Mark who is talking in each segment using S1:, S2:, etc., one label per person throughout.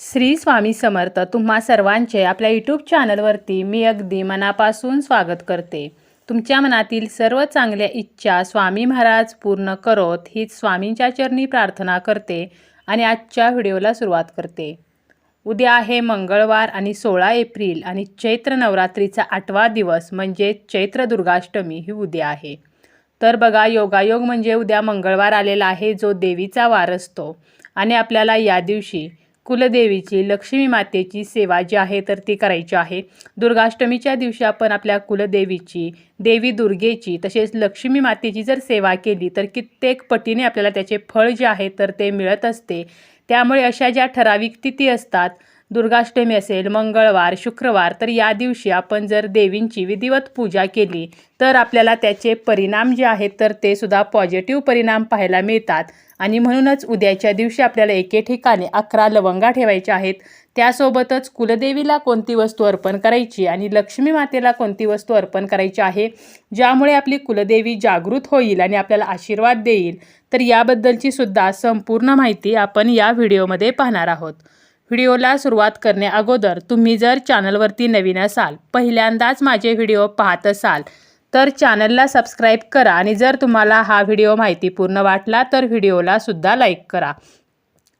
S1: श्री स्वामी समर्थ तुम्हा सर्वांचे आपल्या यूट्यूब चॅनलवरती मी अगदी मनापासून स्वागत करते. तुमच्या मनातील सर्व चांगल्या इच्छा स्वामी महाराज पूर्ण करोत हीच स्वामींच्या चरणी प्रार्थना करते आणि आजच्या व्हिडिओला सुरुवात करते. उद्या आहे मंगळवार आणि सोळा एप्रिल आणि चैत्र नवरात्रीचा आठवा दिवस म्हणजे चैत्र दुर्गाष्टमी ही उद्या आहे. तर बघा योगायोग म्हणजे उद्या मंगळवार आलेला आहे जो देवीचा वार असतो. आणि आपल्याला या दिवशी कुलदेवीची लक्ष्मी मातेची सेवा जी आहे तर ती करायची आहे. दुर्गाष्टमीच्या दिवशी आपण आपल्या कुलदेवीची देवी दुर्गेची तसेच लक्ष्मी मातेची जर सेवा केली तर कित्येक पटीने आपल्याला त्याचे फळ जे आहे तर ते मिळत असते. त्यामुळे अशा ज्या ठराविक तिथी असतात दुर्गाष्टमी असेल मंगळवार शुक्रवार तर या दिवशी आपण जर देवींची विधिवत पूजा केली तर आपल्याला त्याचे परिणाम जे आहेत तर ते सुद्धा पॉझिटिव्ह परिणाम पाहायला मिळतात. आणि म्हणूनच उद्याच्या दिवशी आपल्याला एके ठिकाणी अकरा लवंगा ठेवायच्या आहेत. त्यासोबतच कुलदेवीला कोणती वस्तू अर्पण करायची आणि लक्ष्मी मातेला कोणती वस्तू अर्पण करायची आहे ज्यामुळे आपली कुलदेवी जागृत होईल आणि आपल्याला आशीर्वाद देईल. तर याबद्दलची सुद्धा संपूर्ण माहिती आपण या व्हिडिओमध्ये पाहणार आहोत. व्हिडिओला सुरुवात करणे अगोदर तुम्ही जर चॅनलवरती नवीन असाल पहिल्यांदाच माझे व्हिडिओ पाहत असाल तर चॅनलला सबस्क्राईब करा आणि जर तुम्हाला हा व्हिडिओ माहितीपूर्ण वाटला तर व्हिडिओला सुद्धा लाईक करा.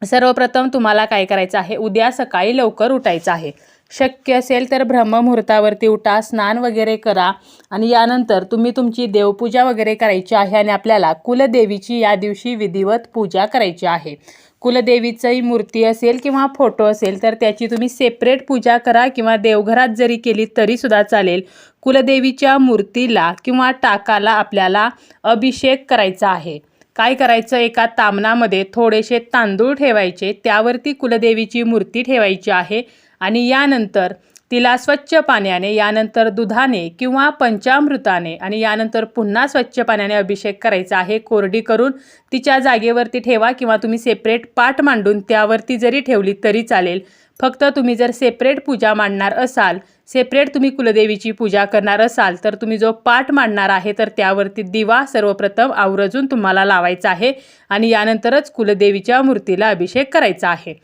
S1: सर्वप्रथम तुम्हाला काय करायचं आहे? उद्या सकाळी लवकर उठायचं आहे. शक्य असेल तर ब्रह्ममुहूर्तावरती उठा स्नान वगैरे करा आणि यानंतर तुम्ही तुमची देवपूजा वगैरे करायची आहे आणि आपल्याला कुलदेवीची या दिवशी विधिवत पूजा करायची आहे. कुलदेवीचंही मूर्ती असेल किंवा फोटो असेल तर त्याची तुम्ही सेपरेट पूजा करा किंवा देवघरात जरी केली तरीसुद्धा चालेल. कुलदेवीच्या मूर्तीला किंवा टाकाला आपल्याला अभिषेक करायचा आहे. काय करायचं? एका तामणामध्ये थोडेसे तांदूळ ठेवायचे त्यावरती कुलदेवीची मूर्ती ठेवायची आहे आणि यानंतर तिला स्वच्छ पाण्याने यानंतर दुधाने किंवा पंचामृताने आणि यानंतर पुन्हा स्वच्छ पाण्याने अभिषेक करायचा आहे कोरडी करून तिच्या जागेवरती ठेवा किंवा तुम्ही सेपरेट पाट मांडून त्यावरती जरी ठेवली तरी चालेल. फक्त तुम्ही जर सेपरेट पूजा मांडणार असाल सेपरेट तुम्ही कुलदेवीची पूजा करणार असाल तर तुम्ही जो पाठ मांडणार आहे तर त्यावरती दिवा सर्वप्रथम आवर्जून तुम्हाला लावायचा आहे आणि यानंतरच कुलदेवीच्या मूर्तीला अभिषेक करायचा आहे.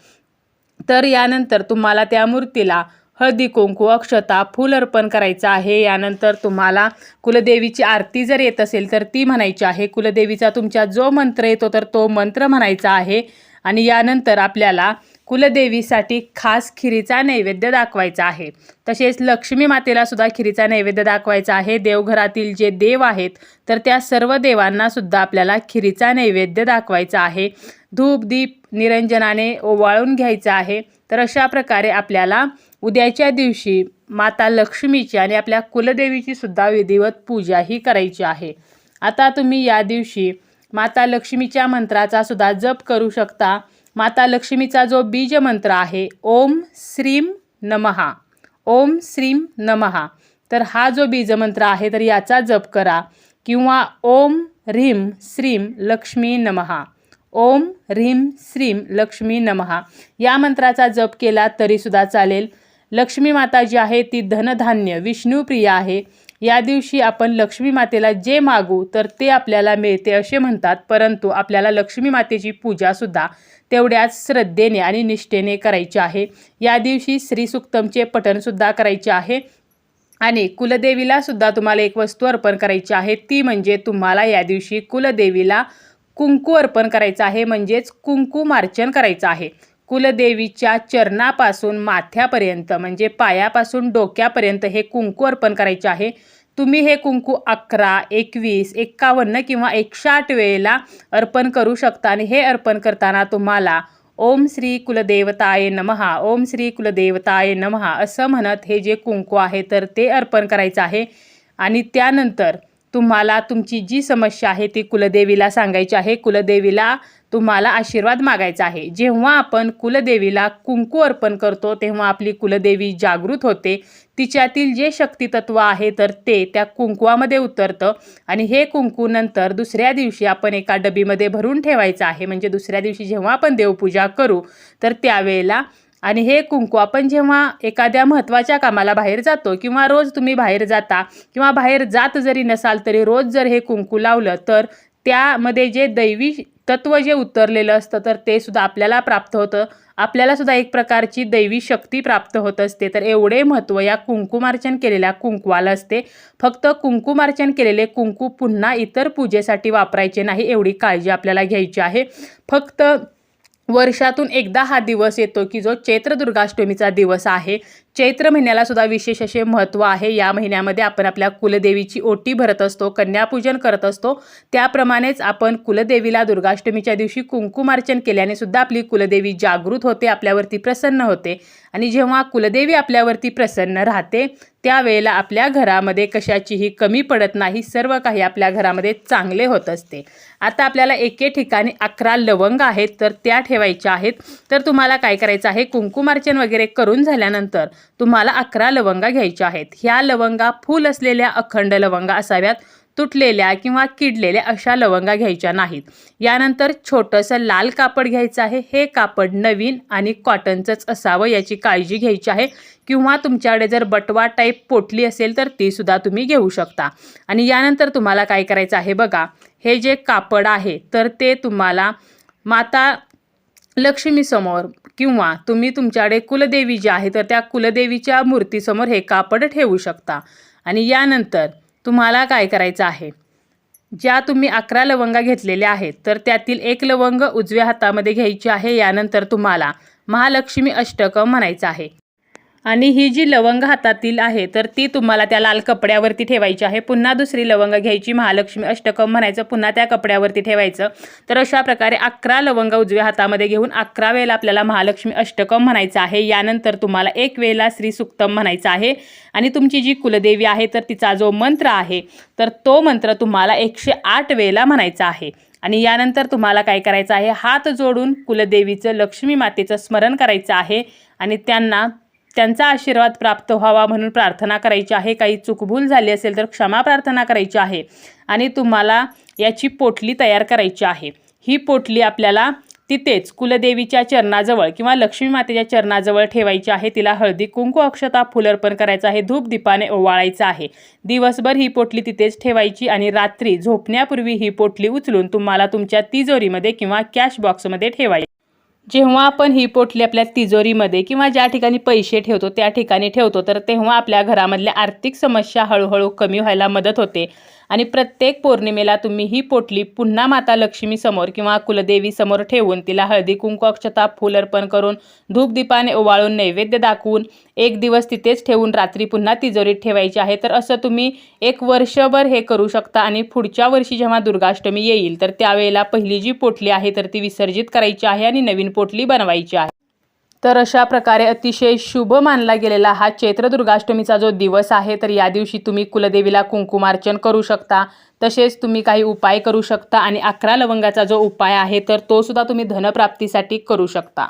S1: तर यानंतर तुम्हाला त्या मूर्तीला हळदी कुंकू अक्षता फूल अर्पण करायचं आहे. यानंतर तुम्हाला कुलदेवीची आरती जर येत असेल तर ती म्हणायची आहे. कुलदेवीचा तुमच्या जो मंत्र येतो तर तो मंत्र म्हणायचा आहे. आणि यानंतर आपल्याला कुलदेवीसाठी खास खिरीचा नैवेद्य दाखवायचा आहे. तसेच लक्ष्मी मातेला सुद्धा खिरीचा नैवेद्य दाखवायचा आहे. देवघरातील जे देव आहेत तर त्या सर्व देवांना सुद्धा आपल्याला खिरीचा नैवेद्य दाखवायचा आहे. धूप दीप निरंजनाने ओवाळून घ्यायचं आहे. तर अशा प्रकारे आपल्याला उद्याच्या दिवशी माता लक्ष्मीची आणि आपल्या कुलदेवीची सुद्धा विधिवत पूजाही करायची आहे. आता तुम्ही या दिवशी माता लक्ष्मीच्या मंत्राचा सुद्धा जप करू शकता. माता लक्ष्मीचा जो बीज मंत्र आहे ओम श्रीम नमहा. ओम श्रीम नमहा. तर हा जो बीजमंत्र आहे तर याचा जप करा. किंवा ओम ह्रीम श्रीम लक्ष्मी नमहा. ओम ह्रीम श्रीम लक्ष्मी नमहा. या मंत्राचा जप केला तरीसुद्धा चालेल. लक्ष्मी माता जी आहे ती धनधान्य विष्णुप्रिया आहे. या दिवशी आपण लक्ष्मी मातेला जे मागू तर ते आपल्याला मिळते असे म्हणतात. परंतु आपल्याला लक्ष्मी मातेची पूजासुद्धा तेवढ्याच श्रद्धेने आणि निष्ठेने करायची आहे. या दिवशी श्रीसुक्तमचे पठणसुद्धा करायचे आहे. आणि कुलदेवीला सुद्धा तुम्हाला एक वस्तू अर्पण करायची आहे. ती म्हणजे तुम्हाला या दिवशी कुलदेवीला कुंकू अर्पण करायचं आहे. म्हणजेच कुंकू मार्चन करायचं आहे. कुलदेवीच्या चरणापासून माथ्यापर्यंत म्हणजे पायापासून डोक्यापर्यंत हे कुंकू अर्पण करायचे आहे. तुम्ही हे कुंकू अकरा एकवीस एक्कावन्न किंवा एकशे आठ वेळेला अर्पण करू शकता आणि हे अर्पण करताना तुम्हाला ओम श्री कुलदेवताय नमहा ओम श्री कुलदेवताय नमहा असं म्हणत हे जे कुंकू आहे तर ते अर्पण करायचं आहे. आणि त्यानंतर तुम्हाला तुमची जी समस्या आहे ती कुलदेवीला सांगायची आहे. कुलदेवीला तुम्हाला आशीर्वाद मागायचा आहे. जेव्हा आपण कुलदेवीला कुंकू अर्पण करतो तेव्हा आपली कुलदेवी जागृत होते. तिच्यातील जे शक्तितत्व आहे तर ते त्या कुंकवामध्ये उतरतं आणि हे कुंकू नंतर दुसऱ्या दिवशी आपण एका डबीमध्ये भरून ठेवायचं आहे. म्हणजे दुसऱ्या दिवशी जेव्हा आपण देवपूजा करू तर त्यावेळेला आणि हे कुंकू आपण जेव्हा एखाद्या महत्त्वाच्या कामाला बाहेर जातो किंवा रोज तुम्ही बाहेर जाता किंवा बाहेर जात जरी नसाल तरी रोज जर हे कुंकू लावलं तर त्यामध्ये जे दैवी तत्व जे उतरलेलं असतं तर ते सुद्धा आपल्याला प्राप्त होतं. आपल्याला सुद्धा एक प्रकारची दैवी शक्ती प्राप्त होत असते. तर एवढे महत्त्व या कुंकुमार्चन केलेल्या कुंकुवाला असते. फक्त कुंकुमार्चन केलेले कुंकू पुन्हा इतर पूजेसाठी वापरायचे नाही एवढी काळजी आपल्याला घ्यायची आहे. फक्त वर्षातून एकदा हा दिवस येतो की जो चैत्र दुर्गाष्टमीचा दिवस आहे. चैत्र महिन्याला सुद्धा विशेष असे महत्त्व आहे. या महिन्यामध्ये आपण आपल्या कुलदेवीची ओटी भरत असतो कन्यापूजन करत असतो. त्याप्रमाणेच आपण कुलदेवीला दुर्गाष्टमीच्या दिवशी कुंकुमार्चन केल्याने सुद्धा आपली कुलदेवी जागृत होते आपल्यावरती प्रसन्न होते. आणि जेव्हा कुलदेवी आपल्यावरती प्रसन्न राहते त्यावेळेला आपल्या घरामध्ये कशाचीही कमी पडत नाही सर्व काही आपल्या घरामध्ये चांगले होत असते. आता आपल्याला एके ठिकाणी अकरा लवंग आहेत तर त्या ठेवायच्या आहेत. तर तुम्हाला काय करायचं आहे? कुंकुमार्चन वगैरे करून झाल्यानंतर तुम्हाला अकरा लवंगा घ्यायच्या आहेत. ह्या लवंगा फूल असलेल्या अखंड लवंगा असाव्यात तुटलेल्या किंवा किडलेल्या अशा लवंगा घ्यायच्या नाहीत. यानंतर छोटंसं लाल कापड घ्यायचं आहे. हे कापड नवीन आणि कॉटनचंच असावं याची काळजी घ्यायची आहे. किंवा तुमच्याकडे जर बटवा टाईप पोटली असेल तर ती सुद्धा तुम्ही घेऊ शकता. आणि यानंतर तुम्हाला काय करायचं आहे बघा. हे जे कापड आहे तर ते तुम्हाला माता लक्ष्मीसमोर किंवा तुम्ही तुमच्याकडे कुलदेवी जी आहे तर त्या कुलदेवीच्या मूर्तीसमोर हे कापड ठेवू शकता. आणि यानंतर तुम्हाला काय करायचं आहे? ज्या तुम्ही अकरा लवंगा घेतलेल्या आहेत तर त्यातील एक लवंग उजव्या हातामध्ये घ्यायची आहे. यानंतर तुम्हाला महालक्ष्मी अष्टकं म्हणायचं आहे. आणि ही जी लवंग हातातील आहे तर ती तुम्हाला त्या लाल कपड्यावरती ठेवायची आहे. पुन्हा दुसरी लवंग घ्यायची महालक्ष्मी अष्टकम म्हणायचं पुन्हा त्या कपड्यावरती ठेवायचं. तर अशा प्रकारे अकरा लवंग उजव्या हातामध्ये घेऊन अकरा वेळेला आपल्याला महालक्ष्मी अष्टकम म्हणायचं आहे. यानंतर तुम्हाला एक वेळेला श्री सुक्तम म्हणायचं आहे. आणि तुमची जी कुलदेवी आहे तर तिचा जो मंत्र आहे तर तो मंत्र तुम्हाला एकशे आठ वेळेला म्हणायचा आहे. आणि यानंतर तुम्हाला काय करायचं आहे? हात जोडून कुलदेवीचं लक्ष्मी मातेचं स्मरण करायचं आहे. आणि त्यांना त्यांचा आशीर्वाद प्राप्त व्हावा म्हणून प्रार्थना करायची आहे. काही चूकभूल झाली असेल तर क्षमा प्रार्थना करायची आहे आणि तुम्हाला याची पोटली तयार करायची आहे. ही पोटली आपल्याला तिथेच कुलदेवीच्या चरणाजवळ किंवा लक्ष्मी मातेच्या चरणाजवळ ठेवायची आहे. तिला हळदी कुंकू अक्षता फुलर्पण करायचं आहे. धूप दीपाने ओवाळायचं आहे. दिवसभर ही पोटली तिथेच ठेवायची आणि रात्री झोपण्यापूर्वी ही पोटली उचलून तुम्हाला तुमच्या तिजोरीमध्ये किंवा कॅश बॉक्समध्ये ठेवायची. जेव्हा आपण ही पोटली आपल्या तिजोरीमध्ये किंवा ज्या ठिकाणी पैसे ठेवतो त्या ठिकाणी ठेवतो तर तेव्हा आपल्या घरामधल्या आर्थिक समस्या हळूहळू कमी व्हायला मदत होते. आणि प्रत्येक पौर्णिमेला तुम्ही ही पोटली पुन्हा माता लक्ष्मीसमोर किंवा कुलदेवीसमोर ठेवून तिला हळदी कुंकू अक्षता फूल अर्पण करून धूपदीपाने ओवाळून नैवेद्य दाखवून एक दिवस तिथेच ठेवून रात्री पुन्हा तिजोरीत ठेवायची आहे. तर असं तुम्ही एक वर्षभर हे करू शकता आणि पुढच्या वर्षी जेव्हा दुर्गाष्टमी येईल तर त्यावेळेला पहिली जी पोटली आहे तर ती विसर्जित करायची आहे आणि नवीन पोटली बनवायची आहे. तर अशा प्रकारे अतिशय शुभ मानला गेलेला हा चैत्र दुर्गाष्टमीचा जो दिवस आहे तर या दिवशी तुम्ही कुलदेवीला कुंकुमार्चन करू शकता. तसेच तुम्ही काही उपाय करू शकता आणि अकरा लवंगाचा जो उपाय आहे तर तो सुद्धा तुम्ही धनप्राप्तीसाठी करू शकता.